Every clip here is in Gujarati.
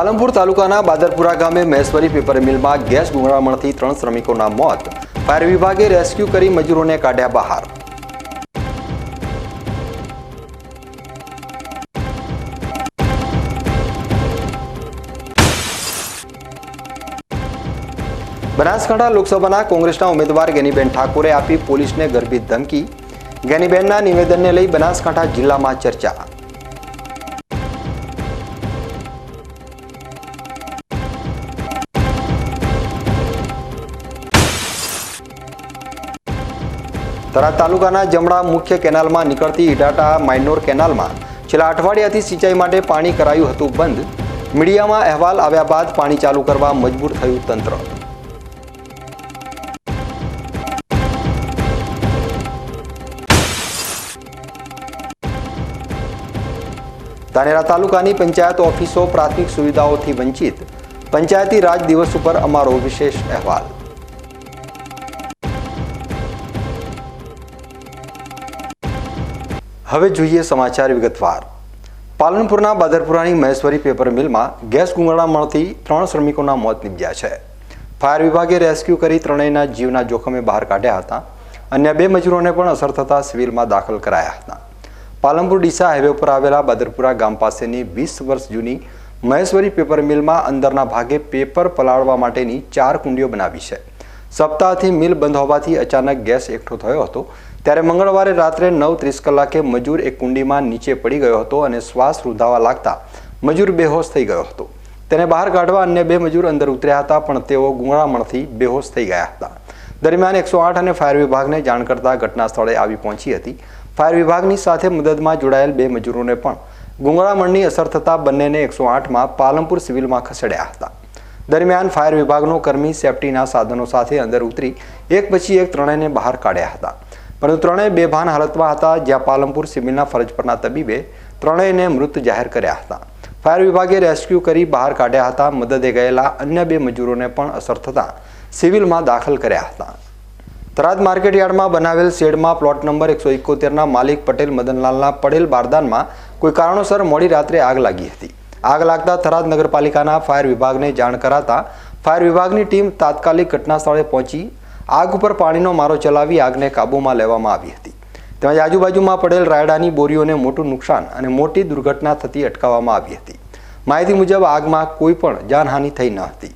પાલનપુર તાલુકાના બાદરપુરા ગામે મહેશ્વરી પેપર મિલમાં ગેસ ગુંગળામણથી ત્રણ શ્રમિકોના મોત. ફાયર વિભાગે રેસ્ક્યુ કરી મજૂરોને કાઢ્યા બહાર. બનાસકાંઠા લોકસભાના કોંગ્રેસના ઉમેદવાર ગેનીબેન ઠાકોરે આપી પોલીસને ગર્ભિત ધમકી. ગેનીબેનના નિવેદનને લઈ બનાસકાંઠા જિલ્લામાં ચર્ચા. થરાદ તાલુકાના જમણા મુખ્ય કેનાલમાં નીકળતી ઇટાટા માઇનોર કેનાલમાં છેલ્લા અઠવાડિયાથી સિંચાઈ માટે પાણી કરાયું હતું બંધ. મીડિયામાં અહેવાલ આવ્યા બાદ પાણી ચાલુ કરવા મજબૂર થયું તંત્ર. ધાનેરા તાલુકાની પંચાયત ઓફિસો પ્રાથમિક સુવિધાઓથી વંચિત. પંચાયતી રાજ દિવસ ઉપર અમારો વિશેષ અહેવાલ. હવે જોઈએ સમાચાર વિગતવાર. પાલનપુરના બાદરપુરાની મહેશ્વરી પેપર મિલમાં ગેસ ગુંગળા મળતી ત્રણ શ્રમિકોના મોત નીપજ્યા છે. ફાયર વિભાગે રેસ્ક્યુ કરી ત્રણેયના જીવના જોખમે બહાર કાઢ્યા હતા અન્ય બે મજૂરોને પણ અસર થતાં સિવિલમાં દાખલ કરાયા હતા. પાલનપુર ડીસા હાઈવે પર આવેલા બાદરપુરા ગામ પાસેની વીસ વર્ષ જૂની મહેશ્વરી પેપર મિલમાં અંદરના ભાગે પેપર પલાળવા માટેની ચાર કુંડીઓ બનાવી છે. સપ્તાહથી મિલ બંધ હોવાથી અચાનક ગેસ એકઠો થયો હતો ત્યારે મંગળવારે રાત્રે નવ ત્રીસ કલાકે મજૂર એક કુંડીમાં નીચે પડી ગયો હતો અને શ્વાસ રૂધાવા લાગતા મજૂર બેહોશ થઈ ગયો હતો. તેને બહાર કાઢવા અન્ય બે મજૂર અંદર ઉતર્યા હતા, પણ તેઓ ગુંગળામણથી બેહોશ થઈ ગયા હતા. દરમિયાન એકસો આઠ અને ફાયર વિભાગને જાણ કરતા ઘટના સ્થળે આવી પહોંચી હતી. ફાયર વિભાગની સાથે મદદમાં જોડાયેલ બે મજૂરોને પણ ગુંગળામણની અસર થતાં બંનેને એકસો આઠમાં પાલનપુર સિવિલમાં ખસેડ્યા હતા. દરમિયાન ફાયર વિભાગનો કર્મી સેફટીના સાધનો સાથે અંદર ઉતરી એક પછી એક ત્રણેયને બહાર કાઢ્યા હતા. પરંતુ ત્રણેય બેભાન હાલતમાં હતા જ્યાં પાલનપુર સિવિલના ફરજ પરના તબીબે ત્રણેયને મૃત જાહેર કર્યા હતા. ફાયર વિભાગે રેસ્ક્યુ કરી બહાર કાઢ્યા હતા. મદદે ગયેલા અન્ય બે મજૂરોને પણ અસર થતાં સિવિલમાં દાખલ કર્યા હતા. થરાદ માર્કેટ યાર્ડમાં બનાવેલ શેડમાં પ્લોટ નંબર એકસો એકોતેરના માલિક પટેલ મદનલાલના પડેલ બારદાનમાં કોઈ કારણોસર મોડી રાત્રે આગ લાગી હતી. આગ લાગતા થરાદ નગરપાલિકાના ફાયર વિભાગને જાણ કરાતા ફાયર વિભાગની ટીમ તાત્કાલિક ઘટના સ્થળે પહોંચી આગ ઉપર પાણીનો મારો ચલાવી આગને કાબૂમાં લેવામાં આવી હતી. તેમજ આજુબાજુમાં પડેલ રાયડાની બોરીઓને મોટું નુકસાન અને મોટી દુર્ઘટના થતી અટકાવવામાં આવી હતી. માહિતી મુજબ આગમાં કોઈ પણ જાનહાનિ થઈ ન હતી.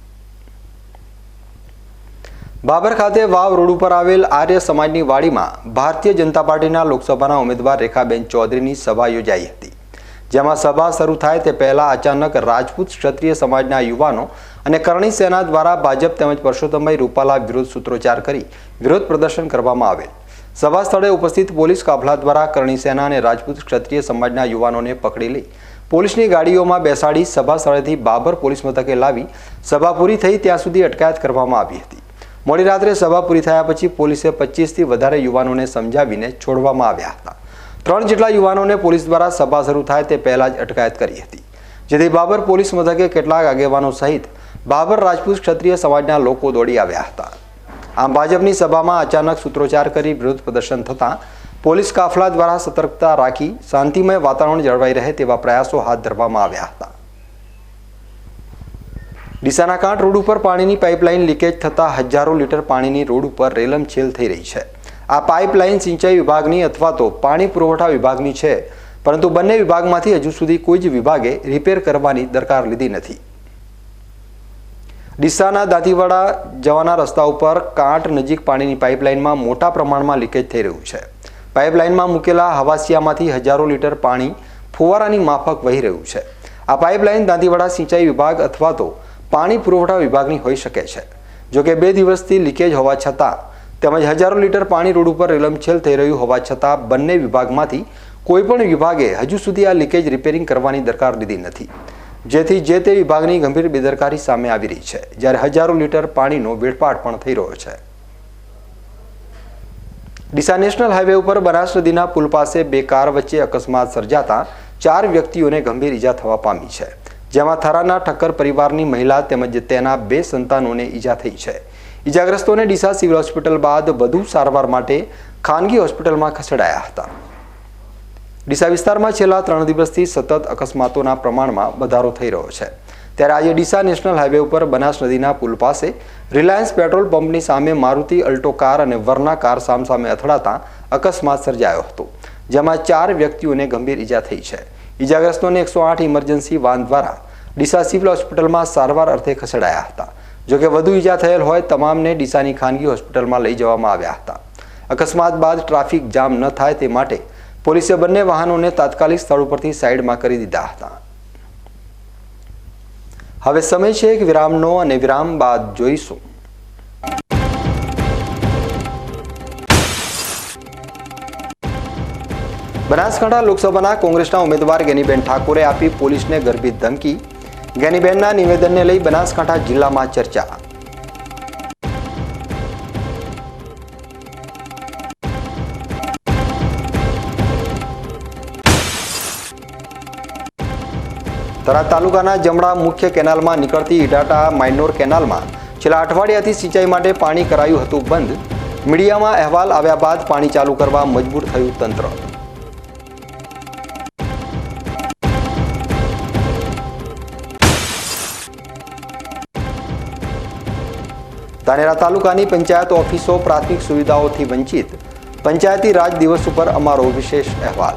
બાબર ખાતે વાવ રોડ ઉપર આવેલ આર્ય સમાજની વાડીમાં ભારતીય જનતા પાર્ટીના લોકસભાના ઉમેદવાર રેખાબેન ચૌધરીની સભા યોજાઈ હતી. જેમાં સભા શરૂ થાય તે પહેલા અચાનક રાજપૂત ક્ષત્રિય સમાજના યુવાનો અને કરણી સેના દ્વારા ભાજપ તેમજ પરસોત્તમભાઈ રૂપાલા વિરુદ્ધ સૂત્રોચ્ચાર કરી વિરોધ પ્રદર્શન કરવામાં આવેલ. સભા સ્થળે ઉપસ્થિત પોલીસ કાફલા દ્વારા કરણી સેના અને રાજપૂત ક્ષત્રિય સમાજના યુવાનોને પકડી લઈ પોલીસની ગાડીઓમાં બેસાડી સભા સ્થળેથી બાબર પોલીસ મથકે લાવી સભા પૂરી થઈ ત્યાં સુધી અટકાયત કરવામાં આવી હતી. મોડી રાત્રે સભા પૂરી થયા પછી પોલીસે પચીસથી વધારે યુવાનોને સમજાવીને છોડવામાં આવ્યા હતા. ત્રણ જેટલા યુવાનોને પોલીસ દ્વારા સભા શરૂ થાય તે પહેલા જ અટકાયત કરી હતી. જેથી બાબર પોલીસ મથકે કેટલાક આગેવાનો સહિત બાબર રાજપૂત ક્ષત્રિય સમાજના લોકો દોડી આવ્યા હતા. આમ ભાજપની સભામાં અચાનક સૂત્રોચ્ચાર કરી વિરોધ પ્રદર્શન થતાં પોલીસ કાફલા દ્વારા સતર્કતા રાખી શાંતિમય વાતાવરણ જળવાઈ રહે તેવા પ્રયાસો હાથ ધરવામાં આવ્યા હતા. ડીસાના કાંઠ રોડ ઉપર પાણીની પાઇપલાઇન લીકેજ થતાં હજારો લીટર પાણીની રોડ ઉપર રેલમછેલ થઈ રહી છે. આ પાઇપલાઇન સિંચાઈ વિભાગની અથવા તો પાણી પુરવઠા વિભાગની છે, પરંતુ બંને વિભાગમાંથી હજુ સુધી કોઈ જ વિભાગે રિપેર કરવાની દરકાર લીધી નથી. ડીસાના દાંતીવાડા જવાના રસ્તા ઉપર કાંઠ નજીક પાણીની પાઇપલાઇનમાં મોટા પ્રમાણમાં લીકેજ થઈ રહ્યું છે. પાઇપલાઇનમાં મૂકેલા હવાસિયામાંથી હજારો લીટર પાણી ફુવારાની માફક વહી રહ્યું છે. આ પાઇપલાઇન દાંતીવાડા સિંચાઈ વિભાગ અથવા તો પાણી પુરવઠા વિભાગની હોઈ શકે છે. જોકે બે દિવસથી લીકેજ હોવા છતાં તેમજ હજારો લીટર પાણી રોડ ઉપર રેલમછેલ થઈ રહ્યું હોવા છતાં બંને વિભાગમાંથી કોઈપણ વિભાગે હજુ સુધી આ લીકેજ રિપેરિંગ કરવાની દરકાર લીધી નથી. જેથી જે તે વિભાગની ગંભીર બેદરકારી સામે આવી રહી છે, જ્યારે હજારો લીટર પાણીનો વેડપાટ પણ થઈ રહ્યો છે. ડીસા નેશનલ હાઈવે ઉપર બનાસ નદીના પુલ પાસે બે કાર વચ્ચે અકસ્માત સર્જાતા ચાર વ્યક્તિઓને ગંભીર ઈજા થવા પામી છે. જેમાં થરાના ઠક્કર પરિવારની મહિલા તેમજ તેના બે સંતાનોને ઈજા થઈ છે. ઈજાગ્રસ્તોને ડીસા સિવિલ હોસ્પિટલ બાદ વધુ સારવાર માટે ખાનગી હોસ્પિટલમાં ખસેડાયા હતા. ડીસા વિસ્તારમાં છેલ્લા ત્રણ દિવસથી સતત અકસ્માતોના પ્રમાણમાં વધારો થઈ રહ્યો છે. ત્યારે આજે ડીસા નેશનલ હાઈવે ઉપર બનાસ નદીના પુલ પાસે રિલાયન્સ પેટ્રોલ પંપની સામે મારુતિ અલ્ટો કાર અને વર્ના કાર સામસામે અથડાતા અકસ્માત સર્જાયો હતો, જેમાં ચાર વ્યક્તિઓને ગંભીર ઈજા થઈ છે. ઈજાગ્રસ્તોને એકસો આઠ ઇમરજન્સી વાન દ્વારા ડીસા સિવિલ હોસ્પિટલમાં સારવાર અર્થે ખસેડાયા હતા. જોકે વધુ ઈજા થયેલ હોય તમામને ડીસાની ખાનગી હોસ્પિટલમાં લઈ જવામાં આવ્યા હતા. અકસ્માત બાદ ટ્રાફિક જામ ન થાય તે માટે પોલીસે બંને વાહનોને તાત્કાલિક સ્થળ ઉપરથી સાઈડમાં કરી દીધા હતા. હવે સમય છે એક વિરામનો અને વિરામ બાદ જોઈશું. બનાસકાંઠા લોકસભાના કોંગ્રેસના ઉમેદવાર ગેનીબેન ઠાકોરે આપી પોલીસને ગર્ભિત ધમકી. ગેનીબેનના નિવેદનને લઈ બનાસકાંઠા જિલ્લામાં ચર્ચા. થરાદ તાલુકાના જમણા મુખ્ય કેનાલમાં નીકળતી ઇટાટા માઇનોર કેનાલમાં છેલ્લા અઠવાડિયાથી સિંચાઈ માટે પાણી કરાયું હતું બંધ. મીડિયામાં અહેવાલ આવ્યા બાદ પાણી ચાલુ કરવા મજબૂર થયું તંત્ર. ધાનેરા તાલુકાની પંચાયત ઓફિસો પ્રાથમિક સુવિધાઓથી વંચિત. પંચાયતી રાજ દિવસ ઉપર અમારો વિશેષ અહેવાલ.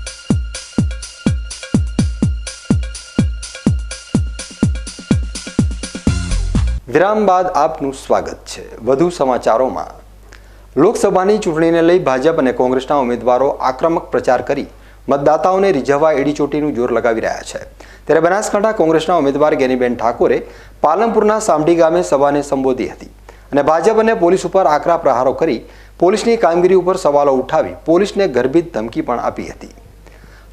વિરામ બાદ આપનું સ્વાગત છે. વધુ સમાચારોમાં, લોકસભાની ચૂંટણીને લઈ ભાજપ અને કોંગ્રેસના ઉમેદવારો આક્રમક પ્રચાર કરી મતદાતાઓને રીઝવવા એડીચોટીનું જોર લગાવી રહ્યા છે. ત્યારે બનાસકાંઠા કોંગ્રેસના ઉમેદવાર ગેનીબેન ઠાકોરે પાલનપુરના સામડી ગામે સભાને સંબોધી હતી અને ભાજપ અને પોલીસ ઉપર આકરા પ્રહારો કરી પોલીસની કામગીરી ઉપર સવાલો ઉઠાવી પોલીસને ગર્ભિત ધમકી પણ આપી હતી.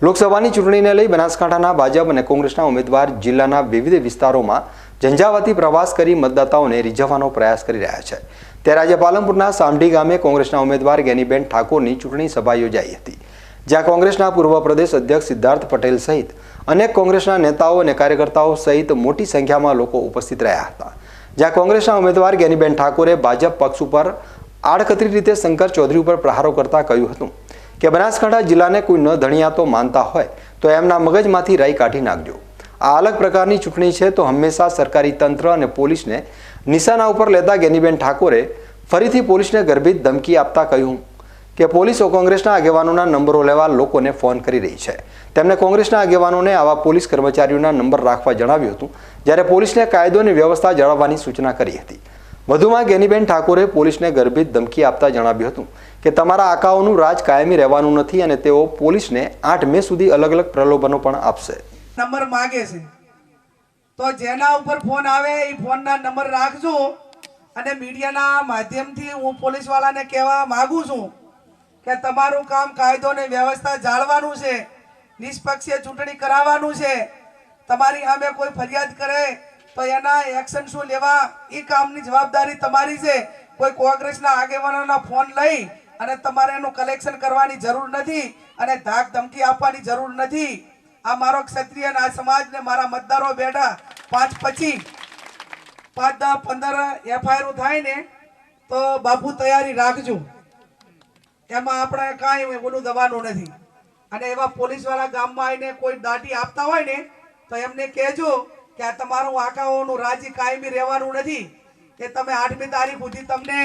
લોકસભાની ચૂંટણીને લઈ બનાસકાંઠાના ભાજપ અને કોંગ્રેસના ઉમેદવાર જિલ્લાના વિવિધ વિસ્તારોમાં ઝંઝાવાતી પ્રવાસ કરી મતદાતાઓને રીઝવવાનો પ્રયાસ કરી રહ્યા છે. ત્યારે આજે પાલનપુરના સામઢી ગામે કોંગ્રેસના ઉમેદવાર ગેનીબેન ઠાકોરની ચૂંટણી સભા યોજાઈ હતી, જ્યાં કોંગ્રેસના પૂર્વ પ્રદેશ અધ્યક્ષ સિદ્ધાર્થ પટેલ સહિત અનેક કોંગ્રેસના નેતાઓ અને કાર્યકર્તાઓ સહિત મોટી સંખ્યામાં લોકો ઉપસ્થિત રહ્યા હતા. જ્યાં કોંગ્રેસના ઉમેદવાર ગેનીબેન ઠાકોરે ભાજપ પક્ષ ઉપર આડકતરી રીતે શંકર ચૌધરી ઉપર પ્રહારો કરતા કહ્યું હતું કે, બનાસકાંઠા જિલ્લાને કોઈ ન ધણિયાતો માનતા હોય, તો એમના મગજમાંથી રાઈ કાઢી નાખજો. આ અલગ પ્રકારની ચૂંટણી છે, તો હંમેશા સરકારી તંત્ર અને પોલીસને નિશાના ઉપર લેતા ગેનીબેન ઠાકોરે ફરીથી પોલીસને ગર્ભિત ધમકી આપતા કહ્યું કે પોલીસો કોંગ્રેસના આગેવાનોના નંબરો લેવા લોકોને ફોન કરી રહી છે. તેમણે કોંગ્રેસના આગેવાનોને આવા પોલીસ કર્મચારીઓના નંબર રાખવા જણાવ્યું હતું, જ્યારે પોલીસને કાયદો અને વ્યવસ્થા જાળવવાની સૂચના કરી હતી. વધુમાં ગેનીબેન ઠાકોરે પોલીસને ગર્ભિત ધમકી આપતા જણાવ્યું હતું કે તમારા આકાઓનું રાજ કાયમી રહેવાનું નથી અને તેઓ પોલીસને આઠ મે સુધી અલગ અલગ પ્રલોભનો પણ આપશે. નંબર માગે છે. તો જેના ઉપર ફોન આવે એ ફોનના નંબર રાખજો અને મીડિયાના માધ્યમથી હું પોલીસવાળાને કહેવા માંગુ છું કે તમારું કામ કાયદો અને વ્યવસ્થા જાળવાનું છે, નિષ્પક્ષીય ચૂંટણી કરાવવાનું છે. તમારી સામે કોઈ ફરિયાદ કરે તો એના એક્શન શું લેવા એ કામની જવાબદારી તમારી છે. કોઈ કોંગ્રેસના આગેવાનોના ફોન લઈ અને તમારે એનું કલેક્શન કરવાની જરૂર નથી અને ધાક ધમકી આપવાની જરૂર નથી. આ મારો ક્ષત્રિય આ સમાજ ને મારા મતદારો બેઠા પાંચ પછી પાંચ દસ પંદર એફઆઈઆર થાય ને, તો બાપુ તૈયારી રાખજો. એમાં આપણે કાંઈ ઓલું દવાનું નથી. અને એવા પોલીસવાળા ગામમાં આવીને કોઈ દાટી આપતા હોય ને, તો એમને કહેજો કે આ તમારું આંખાઓનું રાજી કાયમી રહેવાનું નથી, કે તમે આઠમી તારીખ સુધી તમને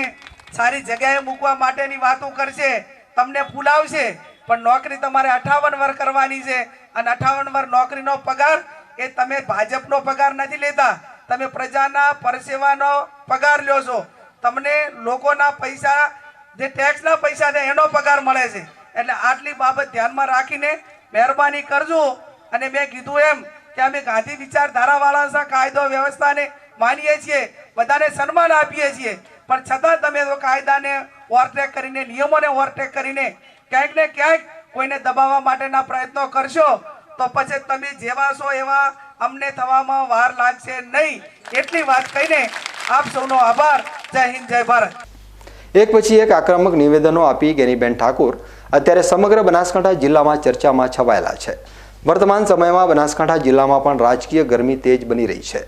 સારી જગ્યાએ મૂકવા માટેની વાતો કરશે, તમને ફૂલાવશે. પણ નોકરી તમારે અઠાવન વર કરવાની છે. અને અઠાવન વર નોકરીનો પગાર એ તમે ભાજપનો પગાર નથી લેતા. તમે પ્રજાના પરસેવાનો પગાર લ્યો છો. તમને લોકોના પૈસા, જે ટેક્સના પૈસા છે એનો પગાર મળે છે. એટલે આટલી બાબત ધ્યાનમાં રાખીને મહેરબાની કરજો. અને મેં કીધું એમ કે અમે ગાંધી વિચારધારાવાળા કાયદો વ્યવસ્થાને માનીએ છીએ. બધાને સન્માન આપીએ છીએ. પણ છતાં તમે કાયદાને ઓવરટેક કરીને, નિયમોને ઓવરટેક કરીને ક્યાંક ને ક્યાંક કોઈને દબાવવા માટેના પ્રયત્નો કરશો, તો પછી તમે જેવા છો એવા અમને થવામાં વાર લાગશે નહીં. એટલી વાત કહીને આપ સૌનો આભાર. જય હિન્દ, જય ભારત. એક પછી એક આક્રમક નિવેદનો આપી ગેનીબેન ઠાકુર. અત્યારે સમગ્ર બનાસકાંઠા જિલ્લામાં ચર્ચામાં છવાયેલા છે. વર્તમાન સમયમાં બનાસકાંઠા જિલ્લામાં પણ રાજકીય ગરમી તેજ બની રહી છે.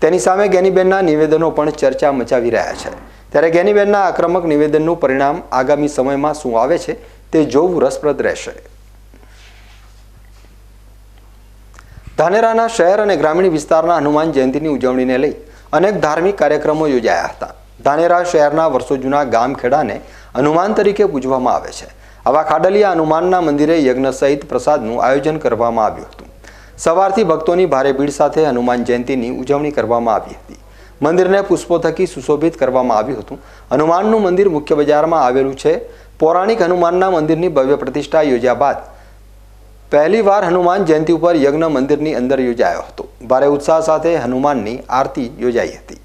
તેની સામે ગેનીબેનના નિવેદનો પણ ચર્ચા મચાવી રહ્યા છે. ત્યારે ગેનીબેનના આક્રમક નિવેદનનું પરિણામ આગામી સમયમાં શું આવે છે તે જોવું રસપ્રદ રહેશે. ધાનેરાના શહેર અને ગ્રામીણ વિસ્તારના હનુમાન જયંતિની ઉજવણીને લઈ અનેક ધાર્મિક કાર્યક્રમો યોજાયા હતા. ધાનેરા શહેરના વર્ષો જૂના ગામખેડાને હનુમાન તરીકે પૂજવામાં આવે છે. આવા ખાડલિયા હનુમાનના મંદિરે યજ્ઞ સહિત પ્રસાદનું આયોજન કરવામાં આવ્યું હતું. સવારથી ભક્તોની ભારે ભીડ સાથે હનુમાન જયંતિની ઉજવણી કરવામાં આવી હતી. મંદિરને પુષ્પો થકી સુશોભિત કરવામાં આવ્યું હતું. હનુમાનનું મંદિર મુખ્ય બજારમાં આવેલું છે પૌરાણિક હનુમાનના મંદિરની ભવ્ય પ્રતિષ્ઠા યોજ્યા બાદ પહેલી વાર હનુમાન જયંતિ ઉપર યજ્ઞ મંદિરની અંદર યોજાયો હતો ભારે ઉત્સાહ સાથે હનુમાનની આરતી યોજાઈ હતી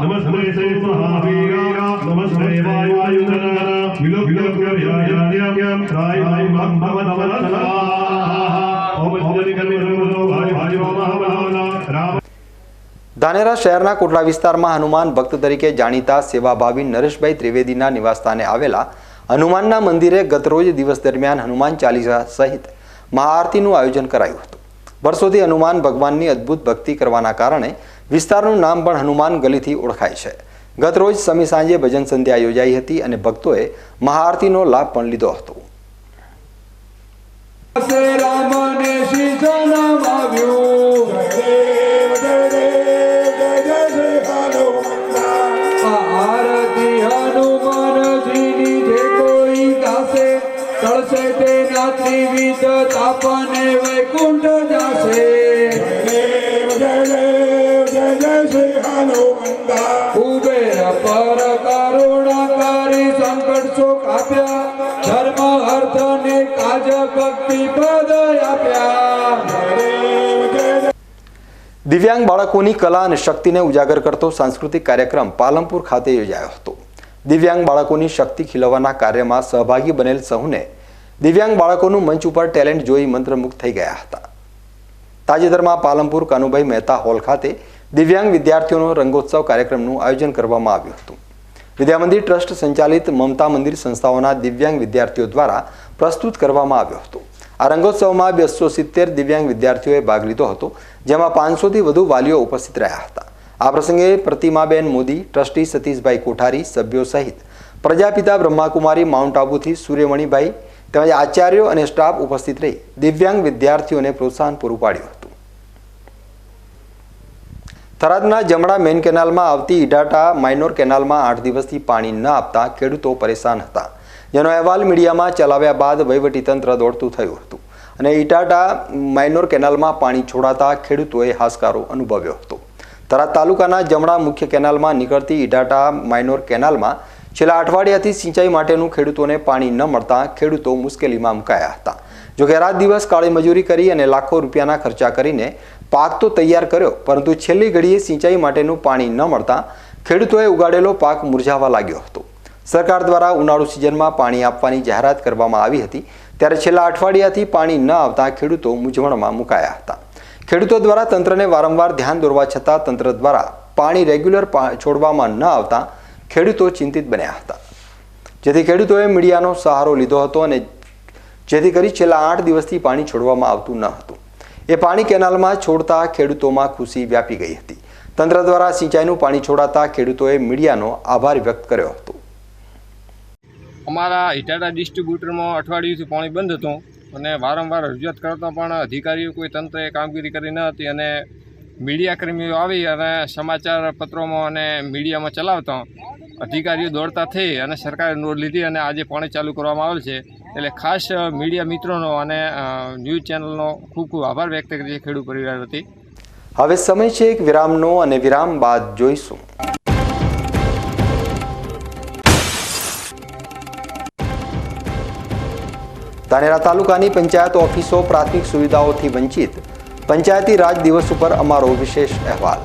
નમસ્તે ધાનેરા શહેરના કોટલા વિસ્તારમાં હનુમાન ભક્ત તરીકે જાણીતા સેવાભાવી નરેશભાઈ ત્રિવેદીના નિવાસસ્થાને આવેલા હનુમાનના મંદિરે ગતરોજ દિવસ દરમિયાન હનુમાન ચાલીસા સહિત મહાઆરતીનું આયોજન કરાયું હતું. વર્ષોથી હનુમાન ભગવાનની અદ્ભુત ભક્તિ કરવાના કારણે વિસ્તારનું નામ પણ હનુમાન ગલીથી ઓળખાય છે. ગતરોજ સમી સાંજે ભજન સંધ્યા યોજાઈ હતી અને ભક્તોએ મહાઆરતીનો લાભ પણ લીધો હતો શ્રી રામને શીશોનામ આવ્યું આ આરતી હનુમાનજીની જે કોઈ ગાશે તળશે તેના ત્રિવિધ તાપને વૈકુંઠ જાશે. કુબેર પર કરુણાકારી સંકટ સુખ આપ્યા ધર્મ, અર્થ ને કાજ ભક્તિ પદ આપ્યા. દિવ્યાંગ બાળકોની કલા અને શક્તિને ઉજાગર કરતો સાંસ્કૃતિક કાર્યક્રમ પાલનપુર ખાતે યોજાયો હતો. દિવ્યાંગ બાળકોની શક્તિ ખીલવવાના કાર્યમાં સહભાગી બનેલ સહુને દિવ્યાંગ બાળકોનું મંચ ઉપર ટેલેન્ટ જોઈ મંત્રમુગ્ધ થઈ ગયા હતા. તાજેતરમાં પાલનપુર કાનુભાઈ મહેતા હોલ ખાતે દિવ્યાંગ વિદ્યાર્થીઓનો રંગોત્સવ કાર્યક્રમનું આયોજન કરવામાં આવ્યું હતું. વિદ્યામંદિર ટ્રસ્ટ સંચાલિત મમતા મંદિર સંસ્થાઓના દિવ્યાંગ વિદ્યાર્થીઓ દ્વારા પ્રસ્તુત કરવામાં આવ્યો હતો. આ રંગોત્સવમાં બસો સિત્તેર દિવ્યાંગ વિદ્યાર્થીઓએ ભાગ લીધો હતો, જેમાં પાંચસોથી વધુ વાલીઓ ઉપસ્થિત રહ્યા હતા. આ પ્રસંગે પ્રતિમાબેન મોદી, ટ્રસ્ટી સતીશભાઈ કોઠારી, સભ્યો સહિત પ્રજાપિતા બ્રહ્માકુમારી, માઉન્ટ આબુથી સૂર્યમણીભાઈ તેમજ આચાર્યો અને સ્ટાફ ઉપસ્થિત રહી દિવ્યાંગ વિદ્યાર્થીઓને પ્રોત્સાહન પૂરું પાડ્યું. થરાદના જમણા મેઇન કેનાલમાં આવતી ઇડાટા માઇનોર કેનાલમાં આઠ દિવસથી પાણી ન આપતા ખેડૂતો પરેશાન હતા. જેનો અહેવાલ મીડિયામાં ચલાવ્યા બાદ વહીવટીતંત્ર દોડતું થયું હતું અને ઇટાટા માઇનોર કેનાલમાં પાણી છોડાતા ખેડૂતોએ હાશકારો અનુભવ્યો હતો. થરાદ તાલુકાના જમણા મુખ્ય કેનાલમાં નીકળતી ઇટાટા માઇનોર કેનાલમાં છેલ્લા અઠવાડિયાથી સિંચાઈ માટેનું ખેડૂતોને પાણી ન મળતા ખેડૂતો મુશ્કેલીમાં મુકાયા હતા. જોકે રાત દિવસ કાળી મજૂરી કરી અને લાખો રૂપિયાના ખર્ચા કરીને પાક તો તૈયાર કર્યો, પરંતુ છેલ્લી ઘડીએ સિંચાઈ માટેનું પાણી ન મળતા ખેડૂતોએ ઉગાડેલો પાક મુરઝાવા લાગ્યો હતો. સરકાર દ્વારા ઉનાળુ સિઝનમાં પાણી આપવાની જાહેરાત કરવામાં આવી હતી, ત્યારે છેલ્લા અઠવાડિયાથી પાણી ન આવતા ખેડૂતો મૂંઝવણમાં મુકાયા હતા. ખેડૂતો દ્વારા તંત્રને વારંવાર ધ્યાન દોરવા છતાં તંત્ર દ્વારા પાણી રેગ્યુલર છોડવામાં ન આવતા ખેડૂતો ચિંતિત બન્યા હતા. જેથી ખેડૂતોએ મીડિયાનો સહારો લીધો હતો અને જેથી કરી છેલ્લા આઠ દિવસથી પાણી છોડવામાં આવતું ન હતું. એ પાણી કેનાલમાં છોડતા ખેડૂતોમાં ખુશી વ્યાપી ગઈ હતી. તંત્ર દ્વારા સિંચાઈનું પાણી છોડાતા ખેડૂતોએ મીડિયાનો આભાર વ્યક્ત કર્યો હતો. અમારા ઇટાટા ડિસ્ટ્રીબ્યુટરમાં અઠવાડિયુંથી પાણી બંધ હતું અને વારંવાર રજૂઆત કરતા પણ અધિકારીઓ કોઈ તંત્રએ કામગીરી કરી ન હતી અને મીડિયા કર્મીઓ આવી અને સમાચાર પત્રોમાં અને મીડિયામાં ચલાવતા અધિકારીઓ દોડતા થઈ અને સરકારે નોંધ લીધી અને આજે પાણી ચાલુ કરવામાં આવેલ છે. એટલે ખાસ મીડિયા મિત્રોનો અને ન્યૂઝ ચેનલનો ખૂબ ખૂબ આભાર વ્યક્ત કરીએ ખેડૂત પરિવાર વતી. હવે સમય છે એક વિરામનો અને વિરામ બાદ જોઈશું. ધાનેરા તાલુકાની પંચાયત ઓફિસો પ્રાથમિક સુવિધાઓથી વંચિત. પંચાયતી રાજ દિવસ ઉપર અમારો વિશેષ અહેવાલ.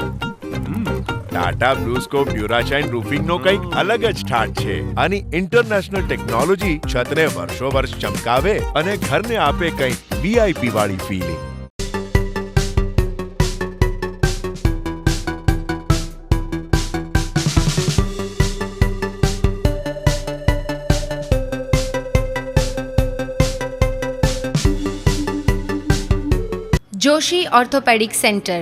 ટાટા બ્લુસ્કોપ ડ્યુરાશાઇન રૂફિંગનો કંઈક અલગ જ ઠાટ છે. આની ઇન્ટરનેશનલ ટેકનોલોજી છતને વર્ષો વર્ષ ચમકાવે અને ઘરને આપે કંઈક વીઆઈપી વાળી ફીલિંગ જોશી ઓર્થોપેડિક સેન્ટર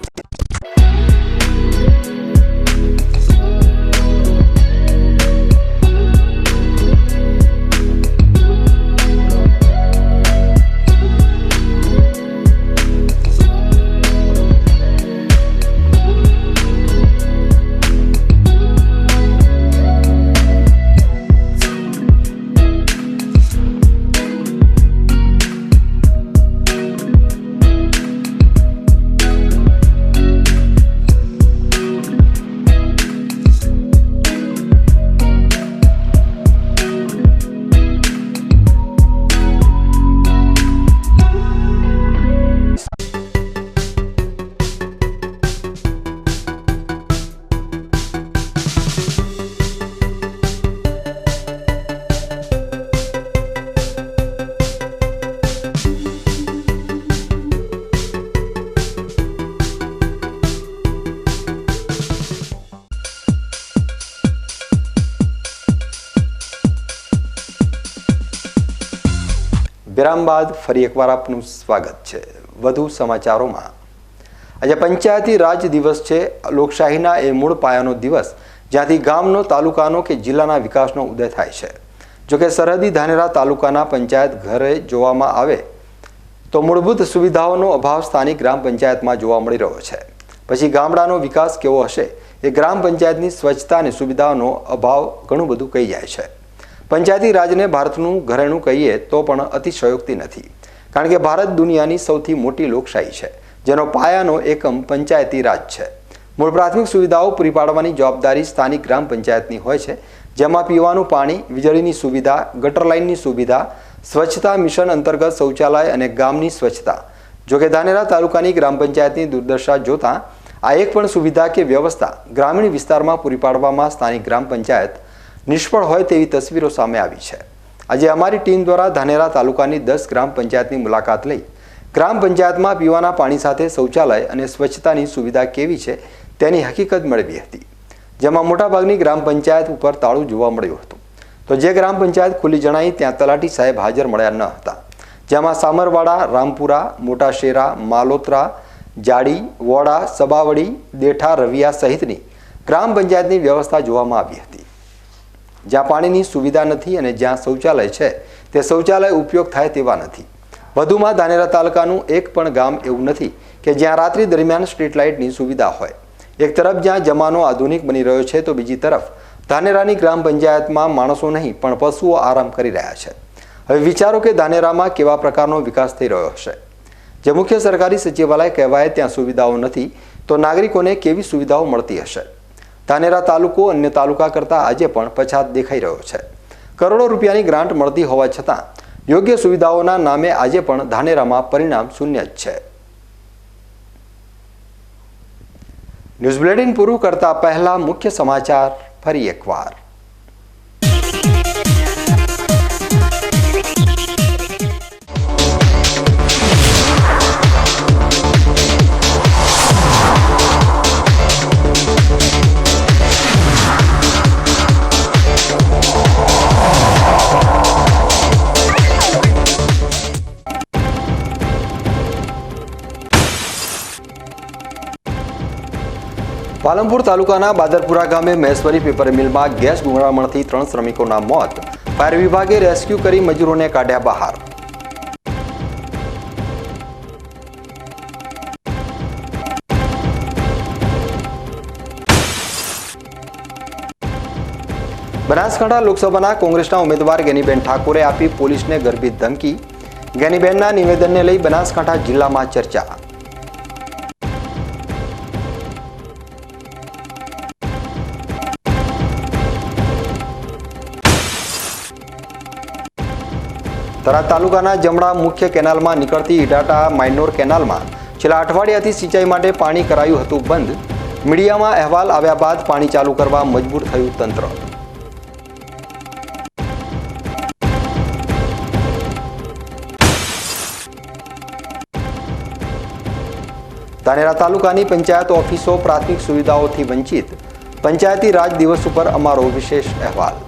વિરામ બાદ ફરી એકવાર આપનું સ્વાગત છે. વધુ સમાચારોમાં. આજે પંચાયતી રાજ દિવસ છે. લોકશાહીના એ મૂળ પાયાનો દિવસ, જ્યાંથી ગામનો, તાલુકાનો કે જિલ્લાના વિકાસનો ઉદય થાય છે. જોકે સરહદી ધાનેરા તાલુકાના પંચાયત ઘરે જોવામાં આવે, તો મૂળભૂત સુવિધાઓનો અભાવ સ્થાનિક ગ્રામ પંચાયતમાં જોવા મળી રહ્યો છે. પછી ગામડાનો વિકાસ કેવો હશે, એ ગ્રામ પંચાયતની સ્વચ્છતા અને સુવિધાઓનો અભાવ ઘણું બધું કહી જાય છે. પંચાયતી રાજને ભારતનું ઘરેણું કહીએ તો પણ અતિશયોક્તિ નથી. કારણ કે ભારત દુનિયાની સૌથી મોટી લોકશાહી છે, જેનો પાયાનો એકમ પંચાયતી રાજ છે. મૂળ પ્રાથમિક સુવિધાઓ પૂરી પાડવાની જવાબદારી સ્થાનિક ગ્રામ પંચાયતની હોય છે, જેમાં પીવાનું પાણી, વીજળીની સુવિધા, ગટર લાઇનની સુવિધા, સ્વચ્છતા મિશન અંતર્ગત શૌચાલય અને ગામની સ્વચ્છતા. જોકે ધાનેરા તાલુકાની ગ્રામ પંચાયતની દુર્દશા જોતા આ એક પણ સુવિધા કે વ્યવસ્થા ગ્રામીણ વિસ્તારમાં પૂરી પાડવામાં સ્થાનિક ગ્રામ પંચાયત નિષ્ફળ હોય તેવી તસવીરો સામે આવી છે. આજે અમારી ટીમ દ્વારા ધાનેરા તાલુકાની દસ ગ્રામ પંચાયતની મુલાકાત લઈ ગ્રામ પંચાયતમાં પીવાના પાણી સાથે શૌચાલય અને સ્વચ્છતાની સુવિધા કેવી છે તેની હકીકત મેળવી હતી. જેમાં મોટાભાગની ગ્રામ પંચાયત ઉપર તાળું જોવા મળ્યું હતું. તો જે ગ્રામ પંચાયત ખુલ્લી જણાઈ ત્યાં તલાટી સાહેબ હાજર મળ્યા ન હતા. જેમાં સામરવાડા, રામપુરા, મોટાશેરા, માલોત્રા, જાડી, વોડા, સબાવડી, દેઠા, રવિયા સહિતની ગ્રામ પંચાયતની વ્યવસ્થા જોવામાં આવી હતી. જ્યાં પાણીની સુવિધા નથી અને જ્યાં શૌચાલય છે, તે શૌચાલય ઉપયોગ થાય તેવા નથી. વધુમાં ધાનેરા તાલુકાનું એક પણ ગામ એવું નથી કે જ્યાં રાત્રિ દરમિયાન સ્ટ્રીટ લાઇટની સુવિધા હોય. એક તરફ જ્યાં જમાનો આધુનિક બની રહ્યો છે, તો બીજી તરફ ધાનેરાની ગ્રામ પંચાયતમાં માણસો નહીં, પણ પશુઓ આરામ કરી રહ્યા છે. હવે વિચારો કે ધાનેરામાં કેવા પ્રકારનો વિકાસ થઈ રહ્યો હશે? જે મુખ્ય સરકારી સચિવાલય કહેવાય ત્યાં સુવિધાઓ નથી, તો નાગરિકોને કેવી સુવિધાઓ મળતી હશે? ધાનેરા તાલુકો અન્ય તાલુકા કરતાં આજે પણ પછાત દેખાઈ રહ્યો છે. કરોડો રૂપિયાની ગ્રાન્ટ મળતી હોવા છતાં યોગ્ય સુવિધાઓના નામે આજે પણ ધાનેરામાં પરિણામ શૂન્ય જ છે. ન્યૂઝ બુલેટિન પૂરું કરતા પહેલા મુખ્ય સમાચાર ફરી એકવાર. પાલનપુર તાલુકાના બાદરપુરા ગામે મહેશ્વરી પેપર મિલમાં ગેસ ગુંગળામણથી ત્રણ શ્રમિકોના મોત. ફાયર વિભાગે રેસ્ક્યુ કરી મજૂરોને કાઢ્યા બહાર. બનાસકાંઠા લોકસભાના કોંગ્રેસના ઉમેદવાર ગેનીબેન ઠાકોરે આપી પોલીસને ગર્ભિત ધમકી. ગેનીબેનના નિવેદનને લઈ બનાસકાંઠા જિલ્લામાં ચર્ચા. થરાદ તાલુકાના જમણા મુખ્ય કેનાલમાં નીકળતી ઇટાટા માઇનોર કેનાલમાં છેલ્લા અઠવાડિયાથી સિંચાઈ માટે પાણી કરાયું હતું બંધ. મીડિયામાં અહેવાલ આવ્યા બાદ પાણી ચાલુ કરવા મજબૂર થયું તંત્ર. ધાનેરા તાલુકાની પંચાયત ઓફિસો પ્રાથમિક સુવિધાઓથી વંચિત. પંચાયતી રાજ દિવસ ઉપર અમારો વિશેષ અહેવાલ.